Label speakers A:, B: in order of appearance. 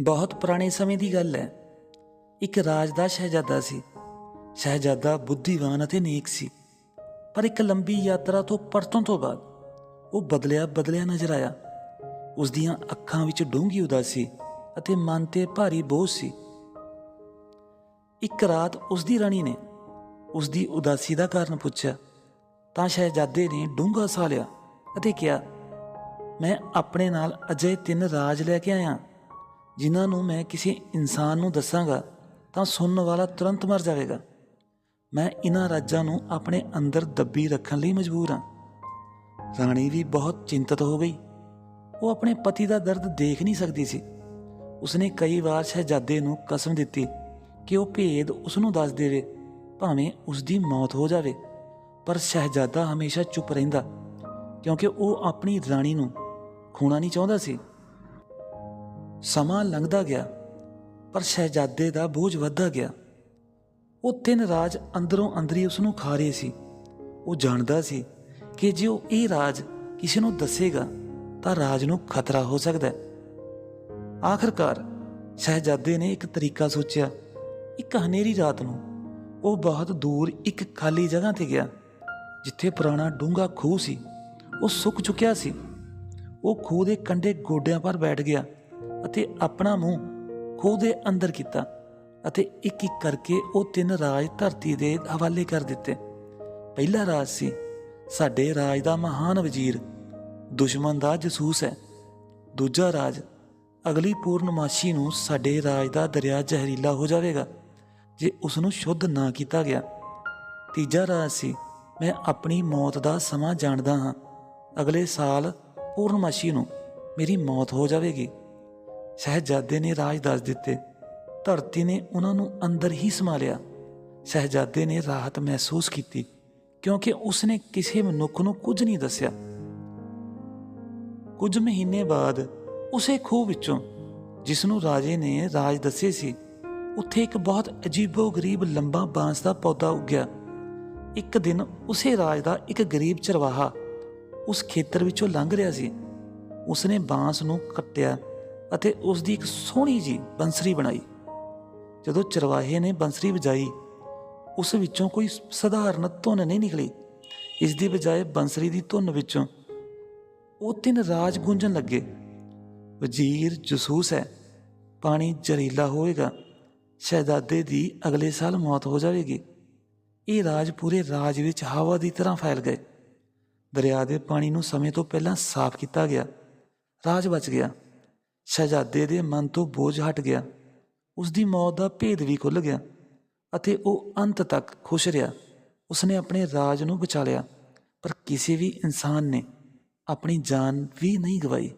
A: ਬਹੁਤ ਪੁਰਾਣੇ ਸਮੇਂ ਦੀ ਗੱਲ ਹੈ। ਇੱਕ ਰਾਜ ਦਾ ਸ਼ਹਿਜ਼ਾਦਾ ਸੀ। ਸ਼ਹਿਜ਼ਾਦਾ ਬੁੱਧੀਵਾਨ ਅਤੇ ਨੇਕ ਸੀ। ਪਰ ਇੱਕ ਲੰਬੀ ਯਾਤਰਾ ਤੋਂ ਪਰਤੋਂ ਤੋਂ ਬਾਅਦ ਉਹ ਬਦਲਿਆ ਬਦਲਿਆ ਨਜ਼ਰ ਆਇਆ। ਉਸ ਦੀਆਂ ਅੱਖਾਂ ਵਿੱਚ ਡੂੰਘੀ ਉਦਾਸੀ ਅਤੇ ਮਨ ਤੇ ਭਾਰੀ ਬੋਝ ਸੀ। ਇੱਕ ਰਾਤ ਉਸ ਦੀ ਰਾਣੀ ਨੇ ਉਸ ਦੀ ਉਦਾਸੀ ਦਾ ਕਾਰਨ ਪੁੱਛਿਆ। ਤਾਂ ਸ਼ਹਿਜ਼ਾਦੇ ਨੇ ਡੂੰਘਾ ਸਾਹ ਲਿਆ ਅਤੇ ਕਿਹਾ, ਮੈਂ ਆਪਣੇ ਨਾਲ ਅਜੇ ਤਿੰਨ ਰਾਜ ਲੈ ਕੇ ਆਇਆ। ਜਿਨ੍ਹਾਂ ਨੂੰ ਮੈਂ ਕਿਸੇ ਇਨਸਾਨ ਨੂੰ ਦੱਸਾਂਗਾ, ਤਾਂ ਸੁਣਨ ਵਾਲਾ ਤੁਰੰਤ ਮਰ ਜਾਵੇਗਾ। ਮੈਂ ਇਹਨਾਂ ਰਾਜਾਂ ਨੂੰ ਆਪਣੇ ਅੰਦਰ ਦੱਬੀ ਰੱਖਣ ਲਈ ਮਜਬੂਰ ਹਾਂ। ਰਾਣੀ ਵੀ ਬਹੁਤ ਚਿੰਤਤ ਹੋ ਗਈ। ਉਹ ਆਪਣੇ ਪਤੀ ਦਾ ਦਰਦ ਦੇਖ ਨਹੀਂ ਸਕਦੀ ਸੀ। ਉਸਨੇ ਕਈ ਵਾਰ ਸ਼ਹਿਜ਼ਾਦੇ ਨੂੰ ਕਸਮ ਦਿੱਤੀ ਕਿ ਉਹ ਭੇਦ ਉਸ ਨੂੰ ਦੱਸ ਦੇਵੇ, ਭਾਵੇਂ ਉਸ ਦੀ ਮੌਤ ਹੋ ਜਾਵੇ। ਪਰ ਸ਼ਹਿਜ਼ਾਦਾ ਹਮੇਸ਼ਾ ਚੁੱਪ ਰਹਿੰਦਾ, ਕਿਉਂਕਿ ਉਹ ਆਪਣੀ ਰਾਣੀ ਨੂੰ ਖੋਣਾ ਨਹੀਂ ਚਾਹੁੰਦਾ ਸੀ। ਸਮਾਂ ਲੰਘਦਾ ਗਿਆ, ਪਰ ਸ਼ਹਿਜ਼ਾਦੇ ਦਾ ਬੋਝ ਵੱਧਦਾ ਗਿਆ। ਉਹ ਤਿੰਨ ਰਾਜ ਅੰਦਰੋਂ ਅੰਦਰੀ ਉਸ ਨੂੰ ਖਾ ਰਹੇ ਸੀ। ਉਹ ਜਾਣਦਾ ਸੀ ਕਿ ਜੇ ਉਹ ਇਹ ਰਾਜ ਕਿਸੇ ਨੂੰ ਦੱਸੇਗਾ, ਤਾਂ ਰਾਜ ਨੂੰ ਖਤਰਾ ਹੋ ਸਕਦਾ ਹੈ। ਆਖਰਕਾਰ ਸ਼ਹਿਜ਼ਾਦੇ ਨੇ ਇੱਕ ਤਰੀਕਾ ਸੋਚਿਆ। ਇੱਕ ਹਨੇਰੀ ਰਾਤ ਨੂੰ ਉਹ ਬਹੁਤ ਦੂਰ ਇੱਕ ਖਾਲੀ ਜਗ੍ਹਾ ਤੇ ਗਿਆ, ਜਿੱਥੇ ਪੁਰਾਣਾ ਡੂੰਘਾ ਖੂਹ ਸੀ। ਉਹ ਸੁੱਕ ਚੁੱਕਿਆ ਸੀ। ਉਹ ਖੂਹ ਦੇ ਕੰਢੇ ਗੋਡਿਆਂ ਪਰ ਬੈਠ ਗਿਆ। ਅਤੇ ਆਪਣਾ ਮੂੰਹ ਖੂਹ ਦੇ ਅੰਦਰ ਕੀਤਾ ਅਤੇ ਇੱਕ ਇੱਕ ਕਰਕੇ ਉਹ ਤਿੰਨ ਰਾਜ ਧਰਤੀ ਦੇ ਹਵਾਲੇ ਕਰ ਦਿੱਤੇ। ਪਹਿਲਾ ਰਾਜ ਸੀ, ਸਾਡੇ ਰਾਜ ਦਾ ਮਹਾਨ ਵਜ਼ੀਰ, ਦੁਸ਼ਮਣ ਦਾ ਜਸੂਸ ਹੈ। ਦੂਜਾ ਰਾਜ, ਅਗਲੀ ਪੂਰਨਮਾਸ਼ੀ ਨੂੰ ਸਾਡੇ ਰਾਜ ਦਾ ਦਰਿਆ ਜ਼ਹਿਰੀਲਾ ਹੋ ਜਾਵੇਗਾ, ਜੇ ਉਸ ਨੂੰ ਸ਼ੁੱਧ ਨਾ ਕੀਤਾ ਗਿਆ। ਤੀਜਾ ਰਾਜ ਸੀ, ਮੈਂ ਆਪਣੀ ਮੌਤ ਦਾ ਸਮਾਂ ਜਾਣਦਾ ਹਾਂ। ਅਗਲੇ ਸਾਲ ਪੂਰਨਮਾਸ਼ੀ ਨੂੰ ਮੇਰੀ ਮੌਤ ਹੋ ਜਾਵੇਗੀ। ਸ਼ਹਿਜ਼ਾਦੇ ਨੇ ਰਾਜ ਦੱਸ ਦਿੱਤੇ। ਧਰਤੀ ਨੇ ਉਹਨਾਂ ਨੂੰ ਅੰਦਰ ਹੀ ਸਮਾ ਲਿਆ ਸ਼ਹਿਜ਼ਾਦੇ ਨੇ ਰਾਹਤ ਮਹਿਸੂਸ ਕੀਤੀ, ਕਿਉਂਕਿ ਉਸਨੇ ਕਿਸੇ ਮਨੁੱਖ ਨੂੰ ਕੁਝ ਨਹੀਂ ਦੱਸਿਆ। ਕੁਝ ਮਹੀਨੇ ਬਾਅਦ ਉਸੇ ਖੂਹ ਵਿੱਚੋਂ ਜਿਸ ਨੂੰ ਰਾਜੇ ਨੇ ਰਾਜ ਦੱਸੇ ਸੀ, ਉੱਥੇ ਇੱਕ ਬਹੁਤ ਅਜੀਬੋ-ਗਰੀਬ ਲੰਬਾ ਬਾਂਸ ਦਾ ਪੌਦਾ ਉੱਗਿਆ। ਇੱਕ ਦਿਨ ਉਸੇ ਰਾਜ ਦਾ ਇੱਕ ਗਰੀਬ ਚਰਵਾਹਾ ਉਸ ਖੇਤਰ ਵਿੱਚੋਂ ਲੰਘ ਰਿਹਾ ਸੀ। ਉਸਨੇ ਬਾਂਸ ਨੂੰ ਕੱਟਿਆ। ਅਤੇ ਉਸ ਦੀ ਇੱਕ ਸੋਹਣੀ ਜੀ ਬੰਸਰੀ ਬਣਾਈ। ਜਦੋਂ ਚਰਵਾਹੇ ਨੇ ਬੰਸਰੀ ਵਜਾਈ, ਉਸ ਵਿੱਚੋਂ ਕੋਈ ਸਧਾਰਨ ਧੁਨ ਨਹੀਂ ਨਿਕਲੀ। ਇਸ ਦੀ ਬਜਾਏ ਬੰਸਰੀ ਦੀ ਧੁਨ ਵਿੱਚੋਂ ਉਹ ਤਿੰਨ ਰਾਜ ਗੂੰਜਣ ਲੱਗੇ। ਵਜ਼ੀਰ ਜਸੂਸ ਹੈ, ਪਾਣੀ ਜ਼ਹਿਰੀਲਾ ਹੋਏਗਾ, ਸ਼ਹਿਜ਼ਾਦੇ ਦੀ ਅਗਲੇ ਸਾਲ ਮੌਤ ਹੋ ਜਾਵੇਗੀ। ਇਹ ਰਾਜ ਪੂਰੇ ਰਾਜ ਵਿੱਚ ਹਵਾ ਦੀ ਤਰ੍ਹਾਂ ਫੈਲ ਗਏ। ਦਰਿਆ ਦੇ ਪਾਣੀ ਨੂੰ ਸਮੇਂ ਤੋਂ ਪਹਿਲਾਂ ਸਾਫ਼ ਕੀਤਾ ਗਿਆ। ਰਾਜ ਬਚ ਗਿਆ। ਸ਼ਹਿਜ਼ਾਦੇ ਦੇ ਮਨ ਤੋਂ ਬੋਝ ਹਟ ਗਿਆ। ਉਸ ਦੀ ਮੌਤ ਦਾ ਭੇਦ ਵੀ ਖੁੱਲ ਗਿਆ ਅਤੇ ਉਹ ਅੰਤ ਤੱਕ ਖੁਸ਼ ਰਿਹਾ। ਉਸਨੇ ਆਪਣੇ ਰਾਜ ਨੂੰ ਬਚਾ ਲਿਆ, ਪਰ ਕਿਸੇ ਵੀ ਇਨਸਾਨ ਨੇ ਆਪਣੀ ਜਾਨ ਵੀ ਨਹੀਂ ਗਵਾਈ।